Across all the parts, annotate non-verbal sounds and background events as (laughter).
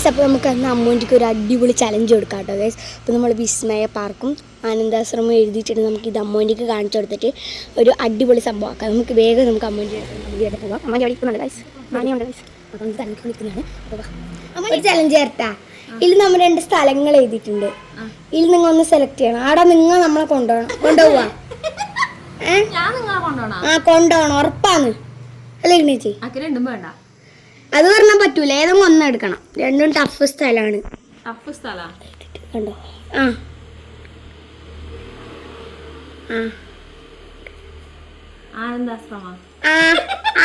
Guys അപ്പോൾ നമുക്ക് അന്ന് അമ്മൂന്റെക്ക് ഒരു അടിപൊളി ചലഞ്ച് കൊടുക്കാം കേട്ടോ ഗൈസ് അപ്പോൾ നമ്മൾ വിസ്മയ പാർക്കും ആനന്ദാശ്രമവും എഴുതിയിട്ടുണ്ട്. നമുക്ക് ഇത് അമ്മൂന്റെക്ക് കാണിച്ചു കൊടുത്തിട്ട് ഒരു അടിപൊളി സംഭവമാക്കാം. നമുക്ക് വേഗം നമുക്ക് അമ്മൂന്റെ അമ്മൂന്റെ പോകാം അമ്മ ഗൈസ് ഗൈസ് അപ്പോൾ നമുക്ക് തനിക്ക് നിൽക്കുന്നതാണ്. അപ്പോൾ. ഒരു ചലഞ്ച് ചേർത്താ. ഇതിൽ നമ്മൾ രണ്ട് സ്ഥലങ്ങൾ എഴുതിയിട്ടുണ്ട്. ഇതിൽ നിങ്ങൾ ഒന്ന് സെലക്ട് ചെയ്യണം. ആടെ നിങ്ങൾ നമ്മളെ കൊണ്ടുപോകണം. കൊണ്ടുപോവാ. (laughs) ഏ? ഞാൻ നിങ്ങളെ കൊണ്ടോണോ ആ കൊണ്ടുപോകണം. ഉറപ്പാണ്. അല്ലേ ചേച്ചി രണ്ടും വേണ്ട. അത് പറഞ്ഞാൽ പറ്റൂല. ഏതെങ്കിലും ഒന്ന് എടുക്കണം. രണ്ടും ടഫ് സ്ഥലമാണ് ടഫ് സ്ഥലാ? കണ്ടോ? ആ.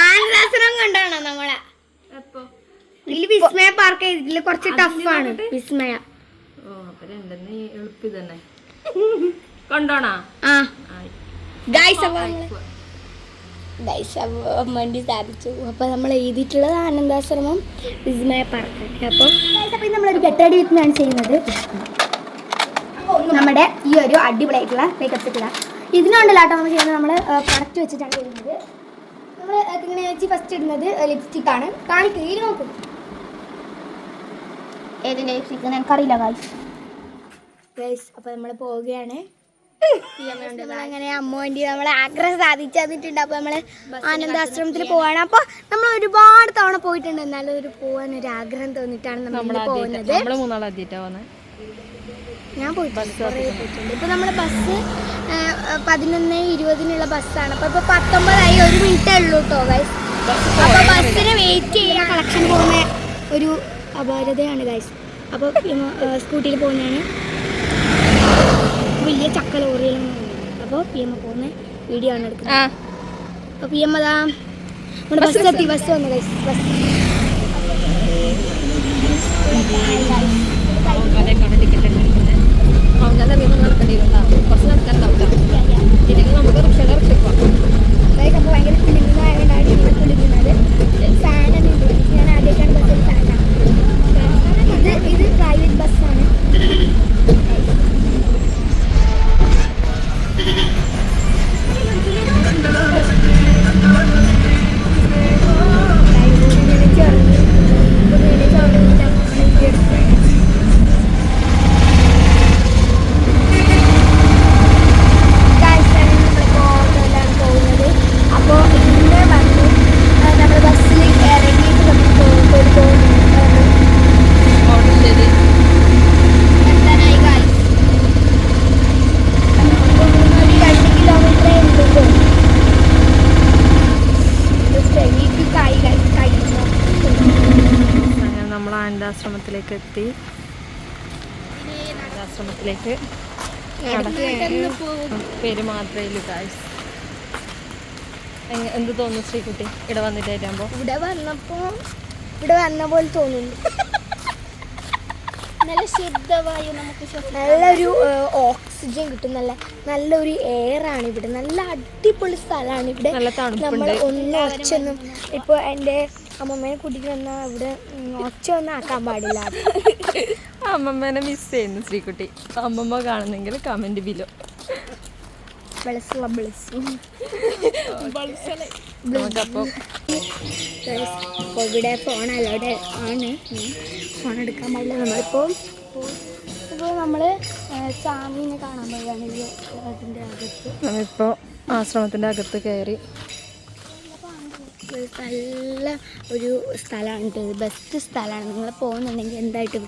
ആനന്ദാശ്രമ കണ്ടാണോ നമ്മളെ? ഇതിൽ വിസ്മയ പാർക്ക് ഇതിൽ കുറച്ച് ടഫാണ് വിസ്മയ. കൊണ്ടോണാ? ആ. ഗൈസ് വണ്ടി സ്ഥാപിച്ചു. അപ്പോൾ നമ്മൾ എഴുതിയിട്ടുള്ളത് ആനന്ദാശ്രമം വിസ്മയ പാർക്ക് അപ്പോൾ അപ്പോൾ നമ്മളൊരു കെട്ടടി വിത്തിനാണ് ചെയ്യുന്നത്. നമ്മുടെ ഈ ഒരു അടിപൊളിയായിട്ടുള്ള മേക്കപ്പ് സെറ്റില ഇതിനുണ്ടല്ലോ കേട്ടോ നമ്മൾ ചെയ്യുന്നത്. നമ്മൾ കറക്റ്റ് വെച്ചിട്ടാണ് ചെയ്യുന്നത്. നമ്മൾ ഇങ്ങനെ വെച്ച് ഫസ്റ്റ് ഇടുന്നത് ലിപ്സ്റ്റിക് ആണ്. കാണിക്കുക ഈ നോക്കും ഏതിന്റെ ലിപ്സ്റ്റിക് എനിക്കറിയില്ല ഗൈസ് ഗൈസ് അപ്പോൾ നമ്മൾ പോവുകയാണ്. അങ്ങനെ അമ്മോണ്ടി നമ്മളെ ആഗ്രഹം സാധിച്ചു തന്നിട്ടുണ്ട്. അപ്പൊ നമ്മൾ ആനന്ദാശ്രമത്തിൽ പോവാണ്. അപ്പൊ നമ്മൾ ഒരുപാട് തവണ പോയിട്ടുണ്ട്. എന്നാലും ഒരു പോവാൻ ഒരു ആഗ്രഹം തോന്നിട്ടാണ് നമ്മൾ പോകുന്നത്. ഞാൻ പോയിട്ടുണ്ട്. നമ്മൾ ഇപ്പൊ നമ്മുടെ ബസ് പതിനൊന്ന് ഇരുപതിനുള്ള ബസ്സാണ്. അപ്പൊ ഇപ്പൊ പത്തൊമ്പതായി. ഒരു മിനിറ്റേ ഉള്ളൂ കേട്ടോ ഗൈസ് അപ്പൊ ബസ്സിന് വെയിറ്റ് ചെയ്യാൻ കളക്ഷൻ പോകുന്ന ഒരു അപാരതയാണ് ഗൈസ് അപ്പോൾ സ്കൂട്ടിയിൽ പോകുന്നതാണ്. വലിയ ചക്ക ലോറിയിലാണ് അപ്പോൾ പി എം പോകുന്ന വീഡിയോ ആണ് എടുക്കുന്നത്. അപ്പോൾ പി എം അതാ ബസ് എത്തി ബസ് വന്നു ബസ് ഭയങ്കര കുളിക്കുന്നത് ഫാനാണ് ഞാൻ ആദ്യമായിട്ടാണ് ബസ്സിൽ ഫാനാണ് നമ്മൾ ആനന്ദാശ്രമത്തിലേക്ക് എത്തി അനാഥാശ്രമത്തിലേക്ക് പേര് മാത്രമേ ഉള്ളൂ ഗായ്സ് എന്ത് തോന്നുന്നു ശ്രീകുട്ടി? ഇവിടെ വന്നിട്ടാകുമ്പോൾ ഇവിടെ വന്നപ്പോ ഇവിടെ വന്ന പോലെ തോന്നുന്നു. നല്ല ശുദ്ധവായു നമുക്ക് നല്ലൊരു ഓക്സിജൻ കിട്ടും. നല്ല നല്ലൊരു എയർ ആണ് ഇവിടെ നല്ല അടിപൊളി സ്ഥലമാണ് ഇവിടെ. നമ്മൾ ഒന്നും ഒച്ചൊന്നും ഇപ്പോൾ എന്റെ അമ്മമ്മേനെ കൂട്ടിട്ട് വന്നാൽ ഇവിടെ ഒച്ച ഒന്നും ആക്കാൻ പാടില്ല. അമ്മമ്മേനെ മിസ് ചെയ്യുന്നു ശ്രീകുട്ടി. അമ്മമ്മ കാണുന്നെങ്കിൽ കമന്റ് ബിലോ കോവിഡ് ഇവിടെ ഫോൺ അലോഡ് ആണ്. ഫോൺ എടുക്കാൻ പാടില്ല. നമ്മളിപ്പോൾ ഇപ്പോൾ നമ്മൾ സ്വാമീനെ കാണാൻ പോവുകയാണ് ഈ അതിന്റെ അകത്ത്. നമ്മളിപ്പോൾ ആശ്രമത്തിന്റെ അകത്ത് കയറി നല്ല ഒരു സ്ഥലമാണ് ബെസ്റ്റ് സ്ഥലമാണ്. നിങ്ങൾ പോകുന്നുണ്ടെങ്കിൽ എന്തായിട്ട്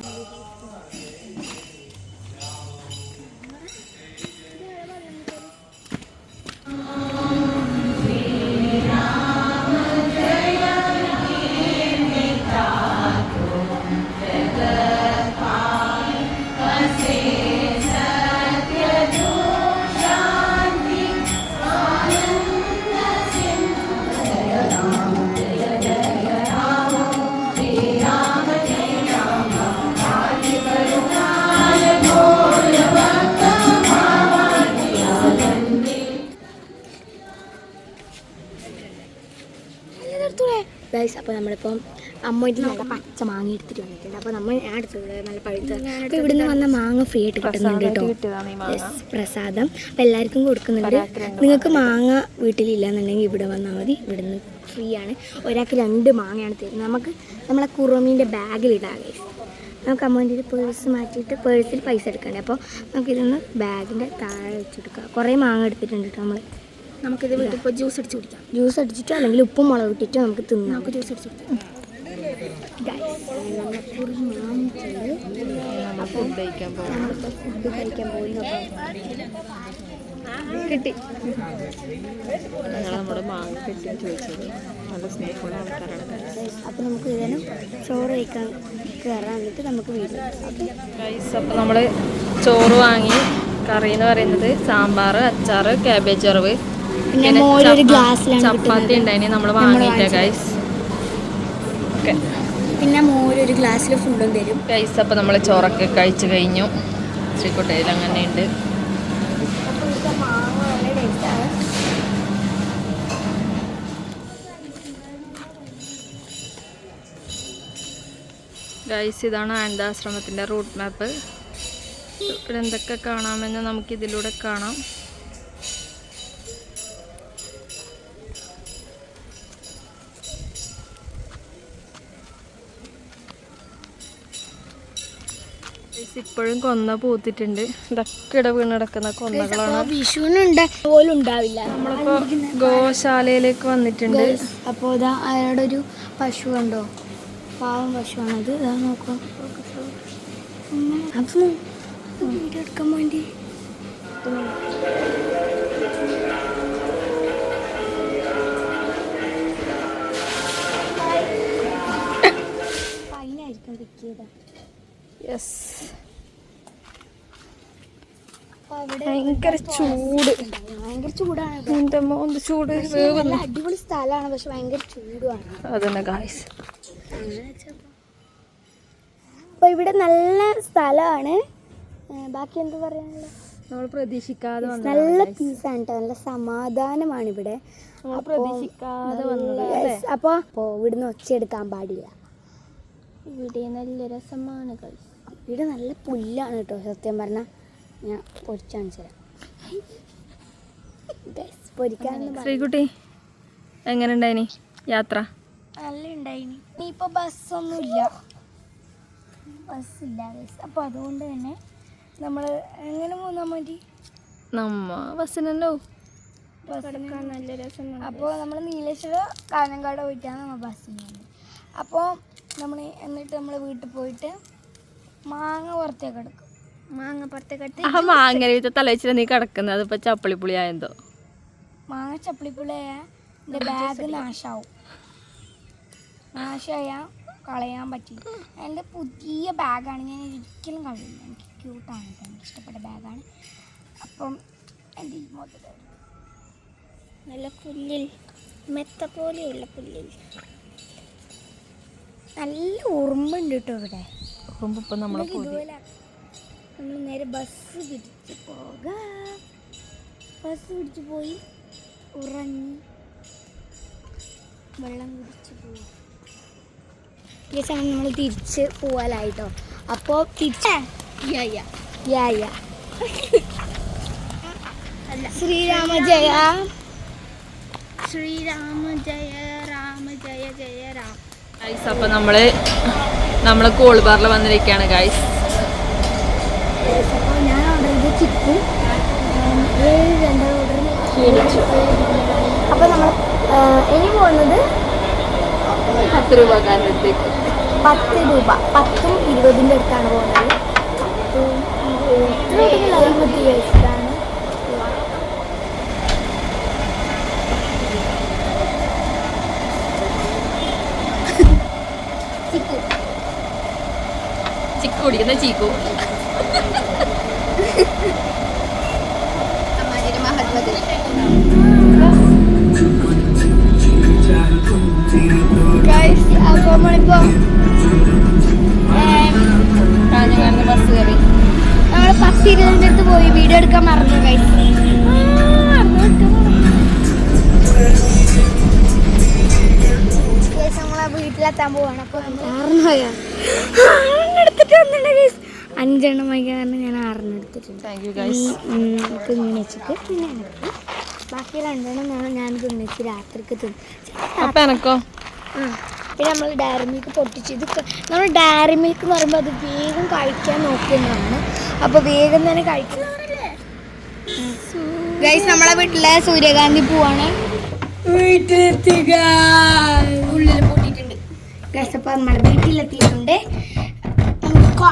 ഗൈസ് അപ്പോൾ നമ്മളിപ്പം അമ്മയുടെ നല്ല പച്ച മാങ്ങ എടുത്തിട്ട് വന്നിട്ടുണ്ട്. അപ്പോൾ നമ്മൾ ഞാൻ എടുത്തത് നല്ല പഴുത്ത അപ്പോൾ ഇവിടുന്ന് വന്ന മാങ്ങ ഫ്രീ ആയിട്ട് കിട്ടുന്നുണ്ട് കേട്ടോ. പ്രസാദം. അപ്പോൾ എല്ലാവർക്കും കൊടുക്കുന്നുണ്ട്. നിങ്ങൾക്ക് മാങ്ങ. വീട്ടിലില്ലാന്നുണ്ടെങ്കിൽ ഇവിടെ വന്നാൽ മതി. ഇവിടുന്ന് ഫ്രീ ആണ്. ഒരാൾക്ക് രണ്ട് മാങ്ങയാണ് തരുന്നത്. നമുക്ക് നമ്മളെ കുറമീന്റെ ബാഗിലിടാം ഗൈസ് നമുക്ക് അമ്മേന്റെ പേഴ്സ് മാറ്റിയിട്ട് പേഴ്സിൽ പൈസ എടുക്കണ്ടേ? അപ്പോൾ നമുക്കിതൊന്ന് ബാഗിന്റെ താഴെ വെച്ചെടുക്കാം കുറേ മാങ്ങ എടുത്തിട്ടുണ്ട് കേട്ടോ നമ്മൾ നമുക്കിത് വീട്ടിൽ പോയി ജ്യൂസ് അടിച്ച് കുടിക്കാം. ജ്യൂസ് അടിച്ചിട്ട് അല്ലെങ്കിൽ ഉപ്പും മുളക് ഇട്ടിട്ട് നമുക്ക് തിന്നാം. നമുക്ക് ജ്യൂസ് അടിച്ച് കുടിക്കാം. ഫുഡ് കഴിക്കാൻ പോകുന്നു കിട്ടി നമ്മുടെ മാങ്ങ കിട്ടി ചോദിച്ചത്. നല്ല സ്നേഹമുള്ള ആൾക്കാരാണ്. അപ്പോൾ നമുക്ക് ഇതിനും ചോറ് കഴിക്കാൻ കയറാൻ എന്നിട്ട് നമുക്ക് വീട്ടിൽ അപ്പൊ നമ്മൾ അപ്പോൾ നമ്മൾ ചോറ് വാങ്ങി കറി എന്ന് പറയുന്നത് സാമ്പാർ അച്ചാർ ക്യാബേജ് വറവ് ഗ്ലാസ്സിലാണ് ചപ്പാത്തി ഉണ്ടായിന് നമ്മൾ വാങ്ങിയിട്ട ഗൈസ് പിന്നെ മോരൊരു ഗ്ലാസ്സിൽ ഫുള്ളും തരും. ഗൈസ് അപ്പോൾ നമ്മൾ ചോറൊക്കെ കഴിച്ച് കഴിഞ്ഞു. ശ്രീകുട്ടയിൽ അങ്ങനെയുണ്ട് ഗൈസ് ഇതാണ് ആനന്ദാശ്രമത്തിന്റെ റൂട്ട് മാപ്പ് ഇവിടെ എന്തൊക്കെ കാണാമെന്ന് നമുക്ക് ഇതിലൂടെ കാണാം. ഇപ്പോഴും കൊന്ന പൂത്തിട്ടുണ്ട്. ഇതൊക്കെ ഇട വീണ് കിടക്കുന്ന കൊന്നകളാണ്. വിഷുവിനുണ്ട പോലും ഉണ്ടാവില്ല. നമ്മളിപ്പോ ഗോശാലയിലേക്ക് വന്നിട്ടുണ്ട്. അപ്പോൾ ഇതാ അയാളുടെ ഒരു പശു കണ്ടോ? പാവം പശുവാണത് ഇതാ നോക്കാം. അത് വീഡിയോ എടുക്കാൻ വേണ്ടി. ഫൈനായിരിക്കും കിട്ടിയത് യെസ് ഭയങ്കര ചൂട്. ഭയങ്കര ചൂടാണ്. എന്റെ മോന്ത് ചൂട് നല്ല അടിപൊളി സ്ഥലമാണ് പക്ഷെ ഭയങ്കര ചൂടുമാണ്. അതന്നെ ഗായ്സ് അപ്പോൾ ഇവിടെ നല്ല സ്ഥലമാണ്. ബാക്കി എന്താ പറയാനുള്ളത്? നമ്മൾ പ്രതീക്ഷിക്കാതെ നല്ല പീസാണ് കേട്ടോ നല്ല സമാധാനമാണ് ഇവിടെ. പ്രതീക്ഷിക്കാതെ അപ്പോൾ അപ്പോൾ ഇവിടുന്ന് ഒച്ചയെടുക്കാൻ പാടില്ല. ഇവിടെ നല്ല രസമാണ് കളി ഇവിടെ നല്ല പുല്ലാണ് കേട്ടോ സത്യം പറഞ്ഞാൽ ഞാൻ പൊരിച്ചാണ് ചില പറ- ശ്രീകുട്ടി എങ്ങനെ ഉണ്ടായിനി യാത്ര? നല്ല ഉണ്ടായിനി. ഇനിയിപ്പോൾ ബസ്സൊന്നുമില്ല. ബസ്സില്ല അപ്പോൾ അതുകൊണ്ട് തന്നെ നമ്മൾ എങ്ങനെ പോന്നാൽ മതി? നമ്മ ബസ്സിനല്ലോ നല്ല രസമാണ് അപ്പോൾ നമ്മൾ നീലേശ്വര കാഞ്ഞങ്കാട് പോയിട്ടാണ് നമ്മൾ ബസ്സിന് അപ്പോൾ നമ്മൾ എന്നിട്ട് നമ്മൾ വീട്ടിൽ പോയിട്ട് മാങ്ങ പുറത്തേക്ക് എടുക്കും. മാങ്ങ പുറത്തേക്ക് എടുത്ത് ആ മാങ്ങ തലവെച്ചിട്ട് നീ കിടക്കുന്നത് അതിപ്പോ ചപ്പളിപ്പുളി ആയെന്തോ. മാങ്ങ ചപ്പിളിപ്പുള്ളയ എന്റെ ബാഗ് നാശാവും. നാശമായ കളയാൻ പറ്റില്ല. എന്റെ പുതിയ ബാഗാണ് ഞാൻ ഒരിക്കലും കളയില്ല. എനിക്ക് ക്യൂട്ടാണ് എനിക്ക് ഇഷ്ടപ്പെട്ട ബാഗാണ് അപ്പം എന്റെ ഈ നല്ല പുല്ലിൽ മെത്ത പോലെയുള്ള പുല്ലിൽ. നല്ല ഉറുമ്പുണ്ട് കേട്ടോ ഇവിടെ. ഉറുമ്പ് ഇപ്പം നമ്മൾ നേരെ ബസ് പിടിച്ച് പോകാം. ബസ് പിടിച്ച് പോയി ഉറങ്ങി വെള്ളം കുടിച്ച് പോവാം. സമയം നമ്മൾ തിരിച്ച് പോവാലായിട്ടോ. അപ്പോൾ തിരിച്ച് ശ്രീരാമ ജയ ശ്രീരാമ ജയ രാമ ജയ. ജയ ഗൈസ് അപ്പൊ നമ്മൾ നമ്മൾ കോൾ ബാറിൽ വന്നിരിക്കുകയാണ് ഗൈസ് നമ്മൾ ഇനി പോകുന്നത് പത്ത് രൂപ പത്ത് രൂപ പത്തും ഇരുപതിന്റെ അടുത്താണ് പോകുന്നത് പത്തും ഇരുപത് ഇരുപത്തി വയസ്സിലാണ് ചിക്കു ചിക്കു ചീക്കു ഗൈസ് അപ്പോൾ നമ്മളിപ്പോൾ കാഞ്ഞങ്ങാട് ബസ് കയറി നമ്മൾ പത്ത് ഇരുപതിന്റെ അടുത്ത് പോയി. വീഡിയോ എടുക്കാൻ മറന്നു ഗൈസ് വീട്ടിലെത്താൻ പോവാണ്. അപ്പോൾ ആറെടുത്തിട്ട് വന്നിട്ടുണ്ട് ഗൈസ് അഞ്ചെണ്ണം വൈകാൻ കാരണം ഞാൻ ആറെണ്ണം എടുത്തിട്ടുണ്ട് ഉണ്ണിച്ചിട്ട് പിന്നെ ബാക്കി രണ്ടെണ്ണം ഞാൻ ഞാൻ തിന്നിച്ച് രാത്രിക്ക് തിന്നു. ആ പിന്നെ നമ്മൾ ഡയറി മിൽക്ക് പൊട്ടിച്ച് ഇത് നമ്മൾ ഡയറി മിൽക്ക് എന്ന് പറയുമ്പോൾ അത് വേഗം കഴിക്കാൻ നോക്കുന്നതാണ്. അപ്പോൾ വേഗം തന്നെ കഴിക്കുന്നതല്ലേ ഗൈസ് നമ്മളെ വീട്ടിലെ സൂര്യകാന്തി പൂവാണ്. വീട്ടിലെത്തിയ ഉള്ളിൽ ഗൈസ് അപ്പോൾ നമ്മുടെ വീട്ടിലെത്തിയിട്ടുണ്ട്. നമുക്ക്